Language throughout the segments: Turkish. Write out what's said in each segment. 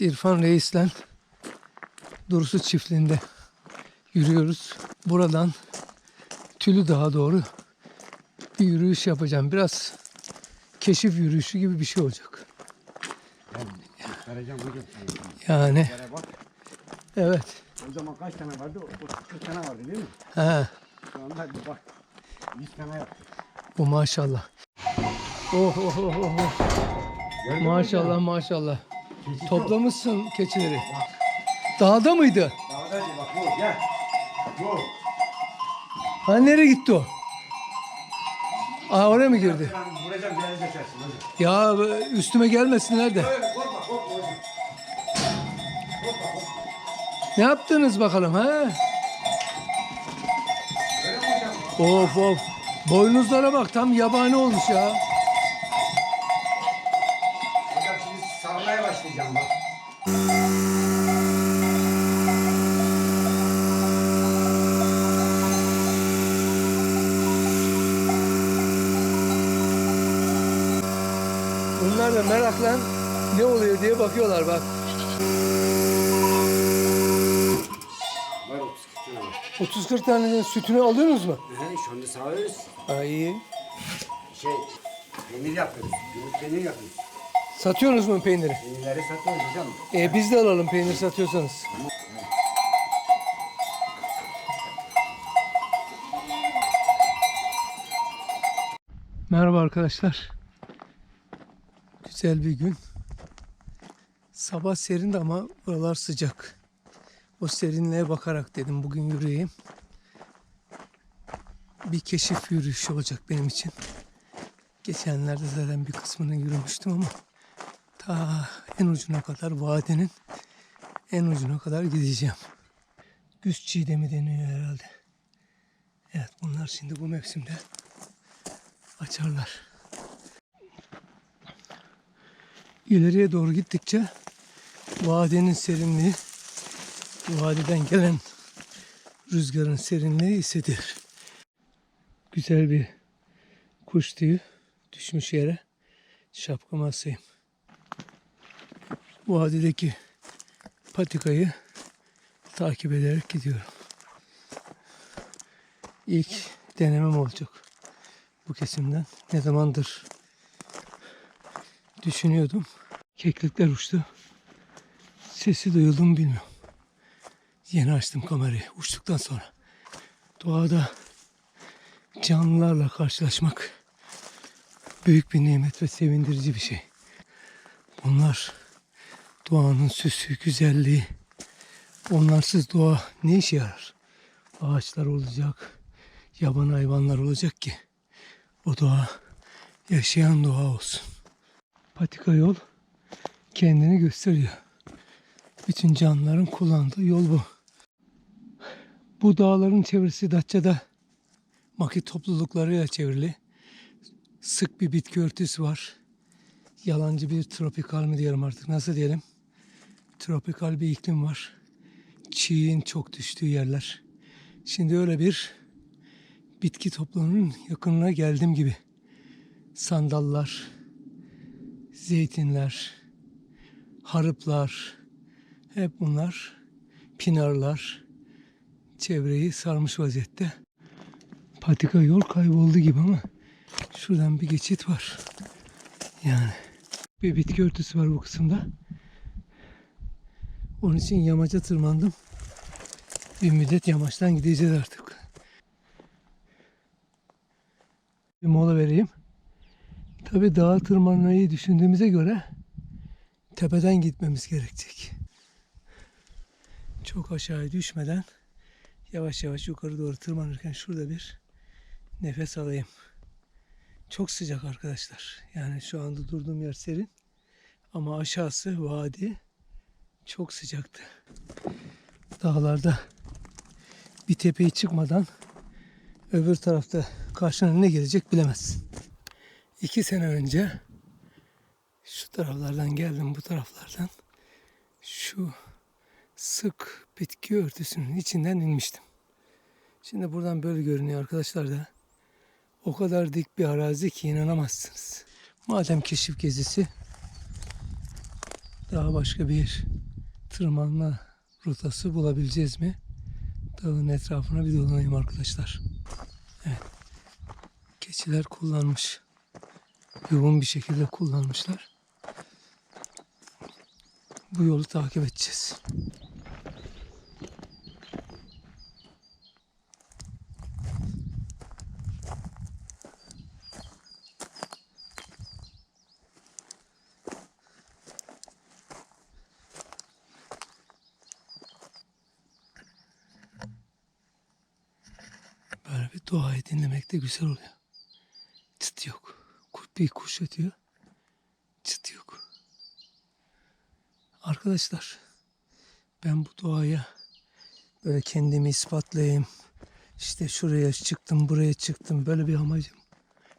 Evet İrfan Reis'le Durusu çiftliğinde yürüyoruz. Buradan Tülü Dağı doğru bir yürüyüş yapacağım. Biraz keşif yürüyüşü gibi bir şey olacak. Yani evet. O zaman kaç tane vardı? 30 tane vardı değil mi? He, Şu anda bir bak. 100 tane yaptı. bu maşallah. Oh oh oh oh. oh. Gördün Maşallah maşallah. Keçi. Toplamışsın keçileri. Dağda mıydı? Dağdaydı bak bu gel. Bu. Ha nereye gitti o? Aa oraya mı girdi? Ben vuracağım geçersin hocam. Ya üstüme gelmesinler de. Öyle korkma korkma hocam. Ne yaptınız bakalım ha? Öyle mi hocam? Of of. Boynuzlara bak tam yabani olmuş ya. Hocam şimdi sarmaya başlayacağım bak. Bunlar da merakla ne oluyor diye bakıyorlar bak. Var 32 tane var. 30-40 tanenin sütünü alıyorsunuz mu? He, şu anda sağıyoruz. Ha iyi. Şey, peynir yapıyoruz. Gümüş peynir yapıyoruz. Satıyorsunuz mu peyniri? Peynirleri satıyoruz hocam. E biz de alalım peynir satıyorsanız. Merhaba arkadaşlar. Güzel bir gün. Sabah serindi ama buralar sıcak. O serinliğe bakarak dedim bugün yürüyeyim. Bir keşif yürüyüşü olacak benim için. Geçenlerde zaten bir kısmını yürümüştüm ama ta en ucuna kadar vadenin en ucuna kadar gideceğim. Güz çiğdemi deniyor herhalde. Evet bunlar şimdi bu mevsimde açarlar. İleriye doğru gittikçe vadenin serinliği, vadeden gelen rüzgarın serinliği hissedilir. Güzel bir kuş tüyü düşmüş yere şapkama asayım. Vadideki patikayı takip ederek gidiyorum. İlk denemem olacak bu kesimden. Ne zamandır düşünüyordum. Keklikler uçtu. Sesi duyuldu mu bilmiyorum. Yeni açtım kamerayı uçtuktan sonra. Doğada canlılarla karşılaşmak büyük bir nimet ve sevindirici bir şey. Bunlar doğanın süsü, güzelliği. Onlarsız doğa ne işe yarar? Ağaçlar olacak, yaban hayvanlar olacak ki o doğa yaşayan doğa olsun. Patika yol kendini gösteriyor. Bütün canlıların kullandığı yol bu. Bu dağların çevresi Datça'da maki topluluklarıyla çevrili. Sık bir bitki örtüsü var. Yalancı bir tropikal mi diyelim artık nasıl diyelim. Tropikal bir iklim var. Çiğin çok düştüğü yerler. Şimdi öyle bir bitki topluluğunun yakınına geldim gibi. Sandallar, zeytinler, harıplar, hep bunlar pinarlar çevreyi sarmış vaziyette. Patika yol kayboldu gibi ama şuradan bir geçit var. Yani bir bitki örtüsü var bu kısımda. Onun için yamaca tırmandım. Bir müddet yamaçtan gideceğiz artık. Bir mola vereyim. Tabi dağa tırmanmayı düşündüğümüze göre tepeden gitmemiz gerekecek. Çok aşağıya düşmeden yavaş yavaş yukarı doğru tırmanırken şurada bir nefes alayım. Çok sıcak arkadaşlar. Yani şu anda durduğum yer serin. Ama aşağısı vadi çok sıcaktı. Dağlarda bir tepeye çıkmadan öbür tarafta karşına ne gelecek bilemezsin. İki sene önce şu taraflardan geldim bu taraflardan. Şu sık bitki örtüsünün içinden inmiştim. Şimdi buradan böyle görünüyor arkadaşlar da. O kadar dik bir arazi ki inanamazsınız. Madem keşif gezisi daha başka bir tırmanma rotası bulabileceğiz mi? Dağın etrafına bir dolanayım arkadaşlar. Evet. Keçiler kullanmış. Yoğun bir şekilde kullanmışlar. Bu yolu takip edeceğiz. Böyle bir doğayı dinlemek de güzel oluyor. Bir kuş ötüyor. Çıt yok. Arkadaşlar ben bu doğaya böyle kendimi ispatlayayım. İşte şuraya çıktım, buraya çıktım. Böyle bir amacım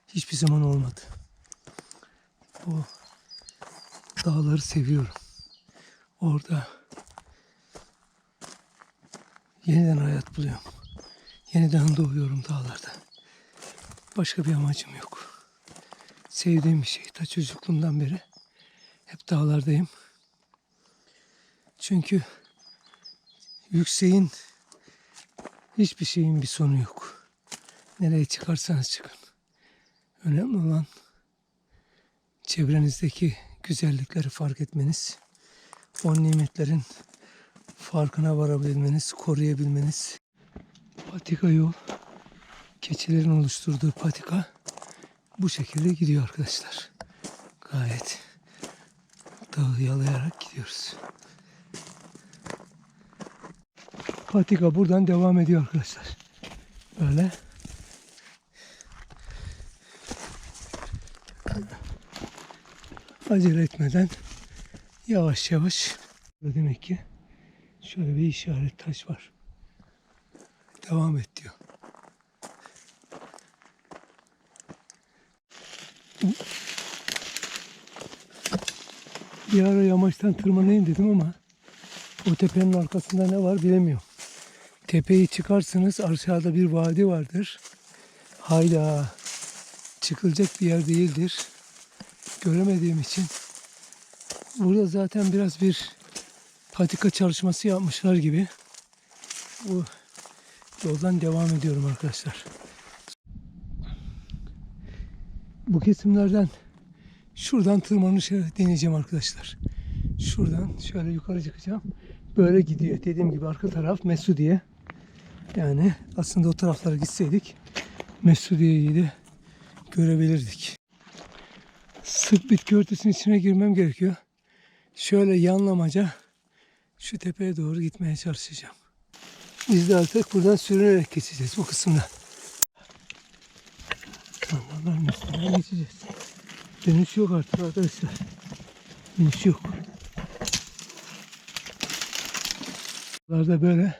hiçbir zaman olmadı. Bu dağları seviyorum. Orada yeniden hayat buluyorum. Yeniden doğuyorum dağlarda. Başka bir amacım yok. Sevdiğim bir şey. Ta çocukluğumdan beri hep dağlardayım. Çünkü yükseğin hiçbir şeyin bir sonu yok. Nereye çıkarsanız çıkın. Önemli olan çevrenizdeki güzellikleri fark etmeniz, o nimetlerin farkına varabilmeniz, koruyabilmeniz. Patika yol, keçilerin oluşturduğu patika bu şekilde gidiyor arkadaşlar. Gayet dağı yalayarak gidiyoruz. Patika buradan devam ediyor arkadaşlar. Böyle. Acele etmeden yavaş yavaş demek ki şöyle bir işaret taş var. Devam et Bir ara yamaçtan tırmanayım dedim ama o tepenin arkasında ne var bilemiyorum. Tepeyi çıkarsınız aşağıda bir vadi vardır. Hayda çıkılacak bir yer değildir. Göremediğim için burada zaten biraz bir patika çalışması yapmışlar gibi. Bu yoldan devam ediyorum arkadaşlar. Bu kesimlerden şuradan tırmanışı deneyeceğim arkadaşlar. Şuradan şöyle yukarı çıkacağım. Böyle gidiyor. Dediğim gibi arka taraf Mesudiye. Yani aslında o taraflara gitseydik Mesudiye'yi de görebilirdik. Sık bitki örtüsünün içine girmem gerekiyor. Şöyle yanlamaca şu tepeye doğru gitmeye çalışacağım. Biz de artık buradan sürünerek geçeceğiz bu kısımda. Kanalların üstünden geçeceğiz. Dönüş yok artık arkadaşlar. Dönüş yok. Buralarda böyle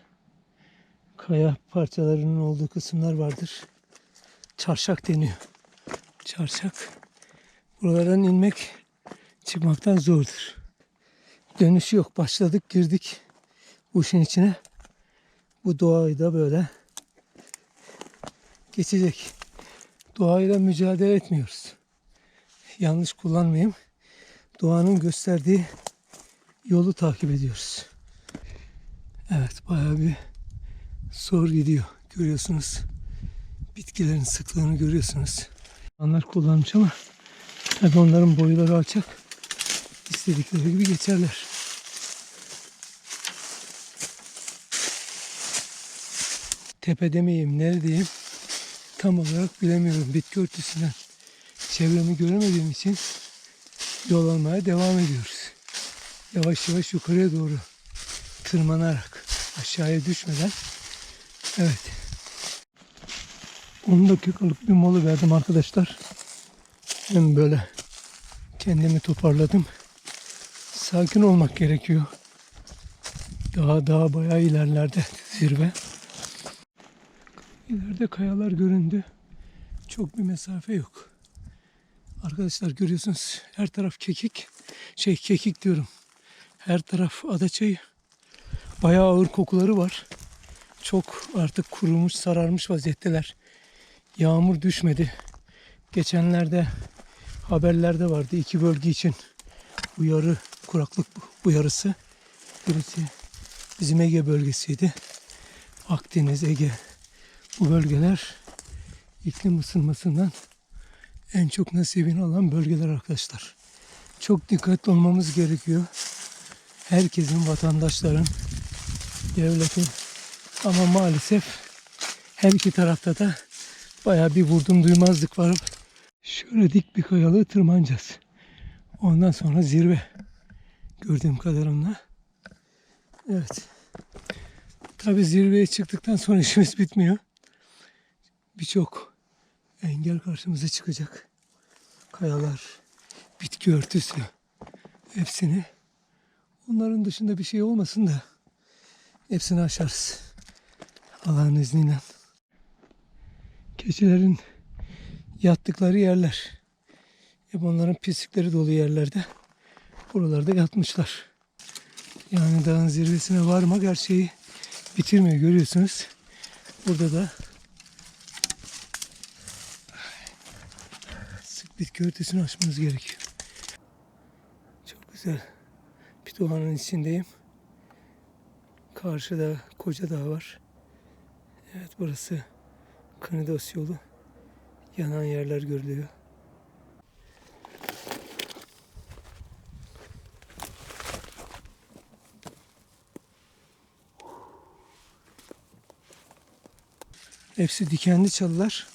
kaya parçalarının olduğu kısımlar vardır. Çarşak deniyor. Çarşak. Buralardan inmek çıkmaktan zordur. Dönüş yok. Başladık girdik bu işin içine. Bu doğayı da böyle geçecek. Doğayla mücadele etmiyoruz. Yanlış kullanmayayım. Doğanın gösterdiği yolu takip ediyoruz. Evet bayağı bir zor gidiyor. Görüyorsunuz. Bitkilerin sıklığını görüyorsunuz. Onlar kullanmış ama tabii onların boyları alçak. İstedikleri gibi geçerler. Tepe demeyeyim, neredeyim tam olarak bilemiyorum. Bitki örtüsünden çevremi göremediğim için yol almaya devam ediyoruz. Yavaş yavaş yukarıya doğru tırmanarak aşağıya düşmeden evet 10 dakikalık bir mola verdim arkadaşlar. Hem böyle kendimi toparladım. Sakin olmak gerekiyor. Daha daha bayağı ilerlerde zirve. İleride kayalar göründü. Çok bir mesafe yok. Arkadaşlar görüyorsunuz her taraf kekik. Şey kekik diyorum. Her taraf adaçayı. Bayağı ağır kokuları var. Çok artık kurumuş, sararmış vaziyetteler. Yağmur düşmedi. Geçenlerde haberlerde vardı iki bölge için uyarı kuraklık uyarısı. Birisi bizim Ege bölgesiydi. Akdeniz, Ege bu bölgeler iklim ısınmasından en çok nasibini alan bölgeler arkadaşlar. Çok dikkatli olmamız gerekiyor. Herkesin, vatandaşların, devletin ama maalesef her iki tarafta da bayağı bir vurdum duymazlık var. Şöyle dik bir kayalığı tırmanacağız. Ondan sonra zirve. Gördüğüm kadarıyla. Evet. Tabi zirveye çıktıktan sonra işimiz bitmiyor. Birçok engel karşımıza çıkacak. Kayalar, bitki örtüsü hepsini onların dışında bir şey olmasın da hepsini aşarız. Allah'ın izniyle. Keçilerin yattıkları yerler. Hep onların pislikleri dolu yerlerde. Buralarda yatmışlar. Yani dağın zirvesine varmak her şeyi bitirmiyor görüyorsunuz. Burada da bitki örtüsünü açmanız gerekiyor. Çok güzel. Bir doğanın içindeyim. Karşıda koca dağ var. Evet burası Kanidos yolu. Yanan yerler görülüyor. Hepsi dikenli çalılar.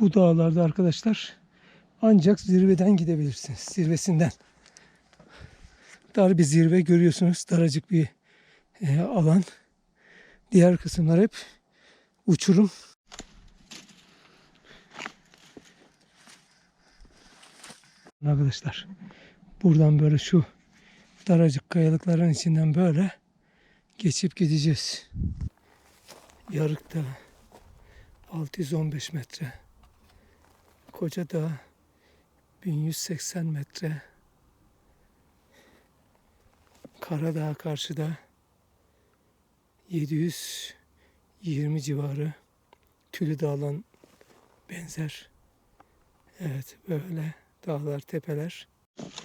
Bu dağlarda arkadaşlar ancak zirveden gidebilirsiniz. Zirvesinden. Dar bir zirve görüyorsunuz. Daracık bir e, alan. Diğer kısımlar hep uçurum. Arkadaşlar buradan böyle şu daracık kayalıkların içinden böyle geçip gideceğiz. Yarıkta 615 metre. Koca Dağ 1180 metre. Karadağ karşıda 720 civarı. Tülü Dağlan benzer. Evet böyle dağlar, tepeler.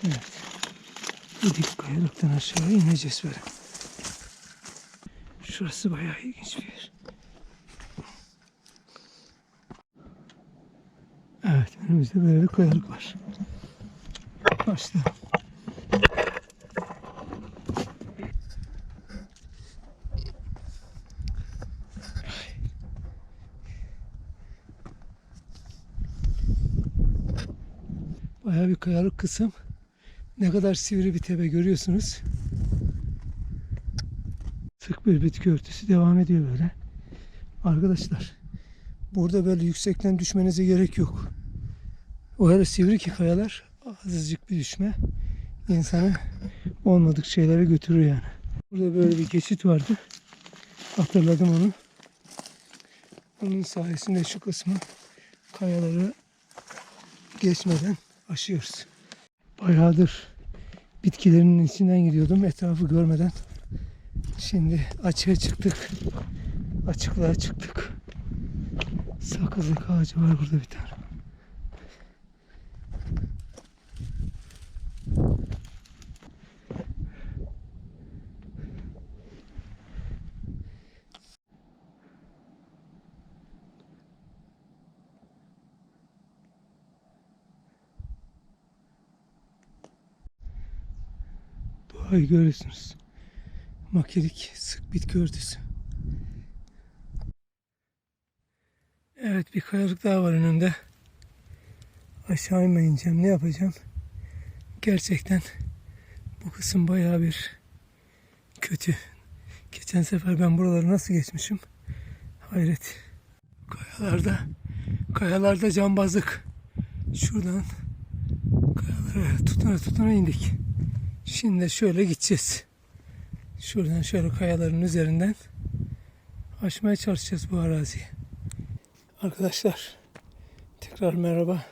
Evet. Dik kayalıktan aşağı ineceğiz böyle. Şurası bayağı ilginç bir yer. Evet önümüzde böyle bir kayalık var. Başta. Bayağı bir kayalık kısım. Ne kadar sivri bir tepe görüyorsunuz. Sık bir bitki örtüsü devam ediyor böyle. Arkadaşlar burada böyle yüksekten düşmenize gerek yok. O kadar sivri ki kayalar azıcık bir düşme insanı olmadık şeylere götürür yani. Burada böyle bir geçit vardı. Hatırladım onu. Onun sayesinde şu kısmı kayaları geçmeden aşıyoruz. Bayağıdır bitkilerin içinden gidiyordum etrafı görmeden. Şimdi açığa çıktık. Açıklığa çıktık. Sakızlık ağacı var burada bir. Doğayı görüyorsunuz. Makilik sık bitki örtüsü. Evet bir kayalık daha var önümde. Aşağı inmeyeceğim. Ne yapacağım? Gerçekten bu kısım bayağı bir kötü. Geçen sefer ben buraları nasıl geçmişim? Hayret. Kayalarda kayalarda cambazlık. Şuradan kayalara tutuna tutuna indik. Şimdi şöyle gideceğiz. Şuradan şöyle kayaların üzerinden aşmaya çalışacağız bu araziyi. Arkadaşlar tekrar merhaba.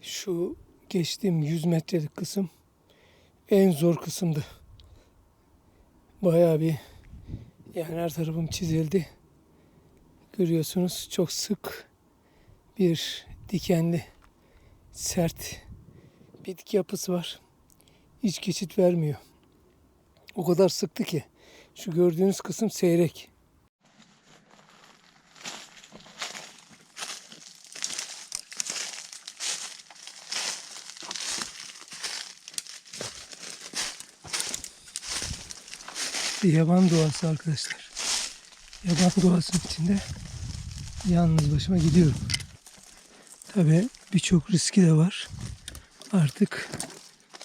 Şu geçtiğim 100 metrelik kısım en zor kısımdı. Bayağı bir yani her tarafım çizildi. Görüyorsunuz çok sık bir dikenli sert bitki yapısı var. Hiç geçit vermiyor. O kadar sıktı ki. Şu gördüğünüz kısım seyrek. Yaban doğası arkadaşlar. Yaban doğasının içinde yalnız başıma gidiyorum. Tabii birçok riski de var. Artık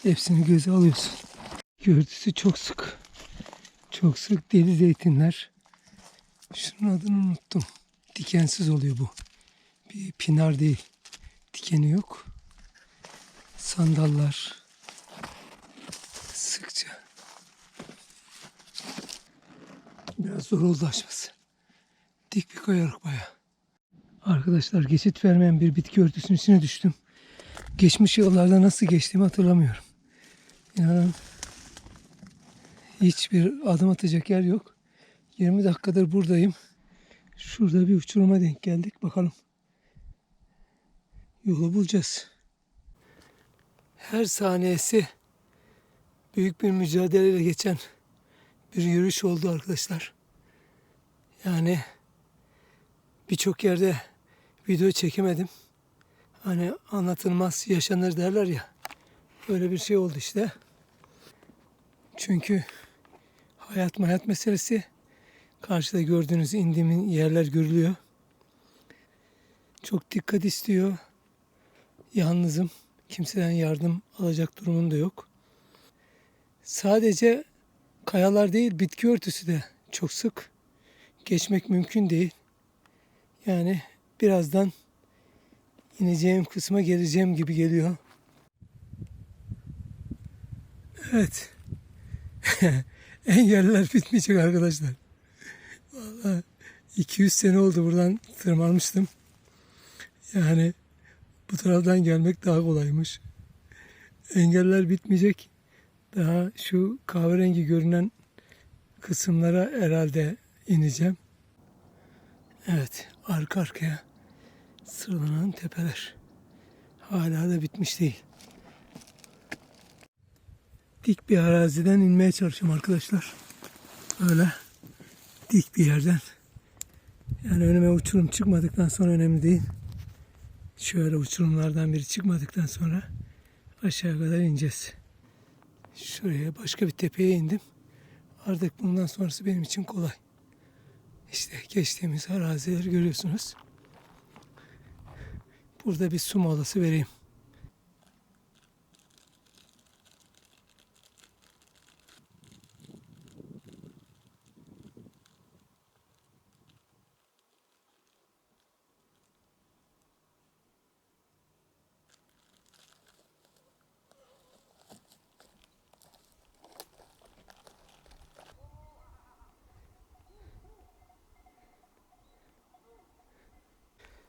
hepsini göze alıyorsun. Görüntüsü çok sık. Çok sık deli zeytinler. Şunun adını unuttum. Dikensiz oluyor bu. Bir pinar değil. Dikeni yok. Sandallar. Sıkça. Biraz zor oldu açması. Dik bir kayalık bayağı. Arkadaşlar geçit vermeyen bir bitki örtüsünün içine düştüm. Geçmiş yıllarda nasıl geçtiğimi hatırlamıyorum. İnanın hiçbir adım atacak yer yok. 20 dakikadır buradayım. Şurada bir uçuruma denk geldik. Bakalım. Yolu bulacağız. Her saniyesi büyük bir mücadeleyle geçen bir yürüyüş oldu arkadaşlar. Yani birçok yerde video çekemedim. Hani anlatılmaz yaşanır derler ya. Öyle bir şey oldu işte. Çünkü hayat hayat meselesi karşıda gördüğünüz indiğim yerler görülüyor. Çok dikkat istiyor. Yalnızım. Kimseden yardım alacak durumum da yok. Sadece kayalar değil bitki örtüsü de çok sık. Geçmek mümkün değil. Yani birazdan ineceğim kısma geleceğim gibi geliyor. Evet. Engeller bitmeyecek arkadaşlar. Vallahi 200 sene oldu buradan tırmanmıştım. Yani bu taraftan gelmek daha kolaymış. Engeller bitmeyecek. Daha şu kahverengi görünen kısımlara herhalde ineceğim. Evet, arka arkaya sıralanan tepeler. Hala da bitmiş değil. Dik bir araziden inmeye çalışıyorum arkadaşlar. Öyle dik bir yerden. Yani önüme uçurum çıkmadıktan sonra önemli değil. Şöyle uçurumlardan biri çıkmadıktan sonra aşağı kadar ineceğiz. Şuraya başka bir tepeye indim. Artık bundan sonrası benim için kolay. İşte geçtiğimiz arazileri görüyorsunuz. Burada bir su molası vereyim.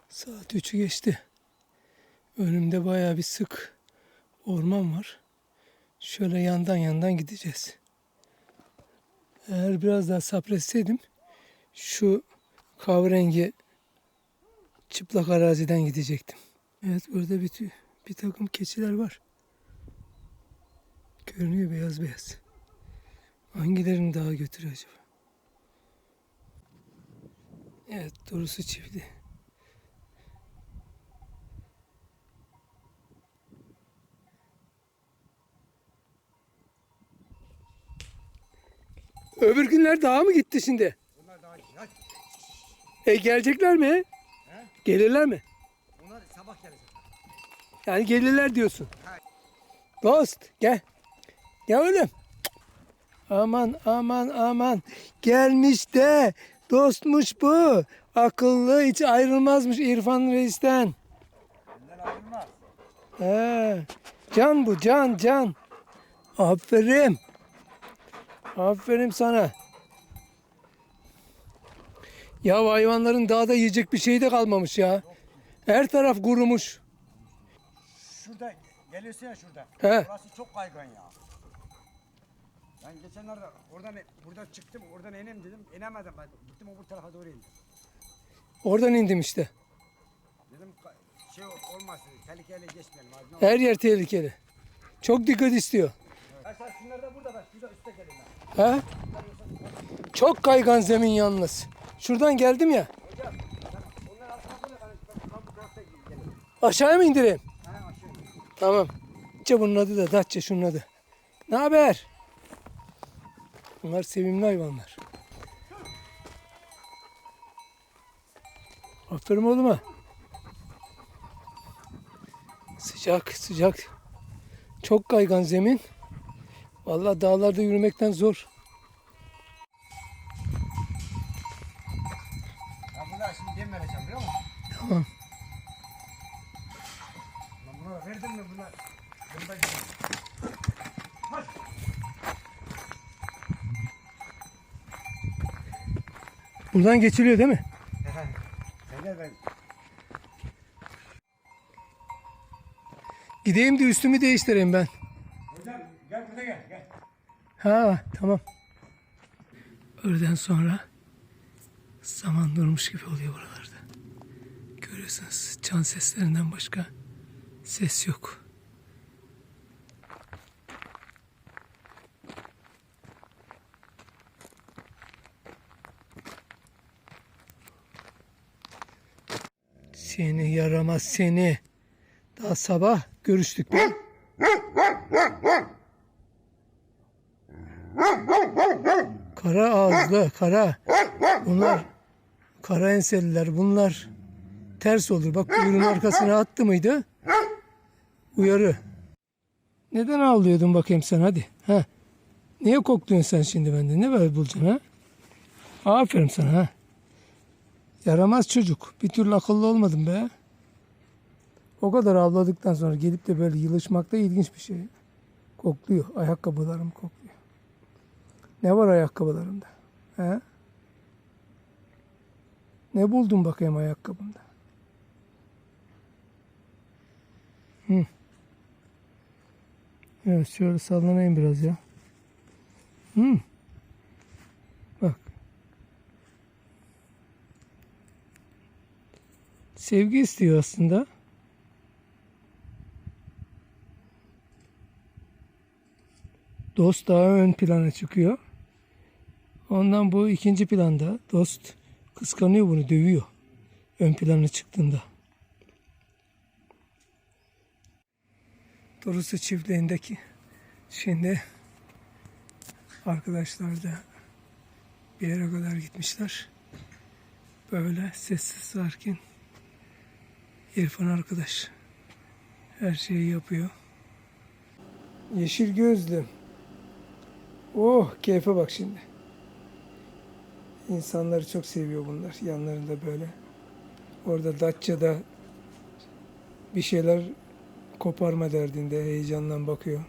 Saat 3'ü geçti. Önümde bayağı bir sık orman var. Şöyle yandan yandan gideceğiz. Eğer biraz daha sabretseydim şu kahverengi çıplak araziden gidecektim. Evet burada bir, bir takım keçiler var. Görünüyor beyaz beyaz. Hangilerini daha götürüyor acaba? Evet doğrusu çiftli. Öbür günler daha mı gitti şimdi? Bunlar daha ya, E gelecekler mi? He? Gelirler mi? Bunlar sabah gelecek. Yani gelirler diyorsun. Ha. Dost gel. Gel oğlum. Aman aman aman. Gelmiş de dostmuş bu. Akıllı hiç ayrılmazmış İrfan Reis'ten. Benden ayrılmaz. He. Can bu can can. Aferin. Aferin sana. Ya hayvanların dağda yiyecek bir şey de kalmamış ya. Her taraf kurumuş. Şurada geliyorsun ya şurada. He. Burası çok kaygan ya. Ben geçenlerde oradan burada çıktım oradan ineyim dedim. İnemedim ben. Gittim öbür tarafa doğru indim. Oradan indim işte. Dedim şey olmasın tehlikeli geçmeyelim. Abi. Her yer tehlikeli. Çok dikkat istiyor. Ha sen şunları da burada bak. Şurada üstte gelin. He? Çok kaygan zemin yalnız. Şuradan geldim ya. Aşağıya mı indireyim? Tamam. Ce bunun adı da Datça şunun adı. Ne haber? Bunlar sevimli hayvanlar. Aferin oğluma. Sıcak sıcak. Çok kaygan zemin. Vallahi dağlarda yürümekten zor. Ya bunlar şimdi yem vereceğim biliyor musun? Tamam. Lan bunlara verdin mi bunlar? Bunda Hadi. Buradan geçiliyor değil mi? Sen gel ben. Gideyim de üstümü değiştireyim ben. Ha tamam. Öğleden sonra zaman durmuş gibi oluyor buralarda. Görüyorsunuz çan seslerinden başka ses yok. Seni yaramaz seni. Daha sabah görüştük. Kara ağızlı, kara. Bunlar kara enseliler. Bunlar ters olur. Bak kuyruğun arkasına attı mıydı? Uyarı. Neden ağlıyordun bakayım sen hadi. Ha. Niye kokluyorsun sen şimdi bende? Ne böyle bulacaksın ha? Aferin sana ha. Yaramaz çocuk. Bir türlü akıllı olmadın be. O kadar avladıktan sonra gelip de böyle yılışmak da ilginç bir şey. Kokluyor. Ayakkabılarım kokluyor. Ne var ayakkabılarımda? He? Ne buldun bakayım ayakkabımda? Hı. Evet şöyle sallanayım biraz ya. Hı. Bak. Sevgi istiyor aslında. Dost daha ön plana çıkıyor. Ondan bu ikinci planda dost kıskanıyor bunu, dövüyor. Ön plana çıktığında. Dorusu çiftliğindeki şimdi arkadaşlar da bir yere kadar gitmişler. Böyle sessiz sakin İrfan arkadaş her şeyi yapıyor. Yeşil gözlüm. Oh keyfe bak şimdi. İnsanları çok seviyor bunlar. Yanlarında böyle. Orada Datça'da bir şeyler koparma derdinde heyecanla bakıyor.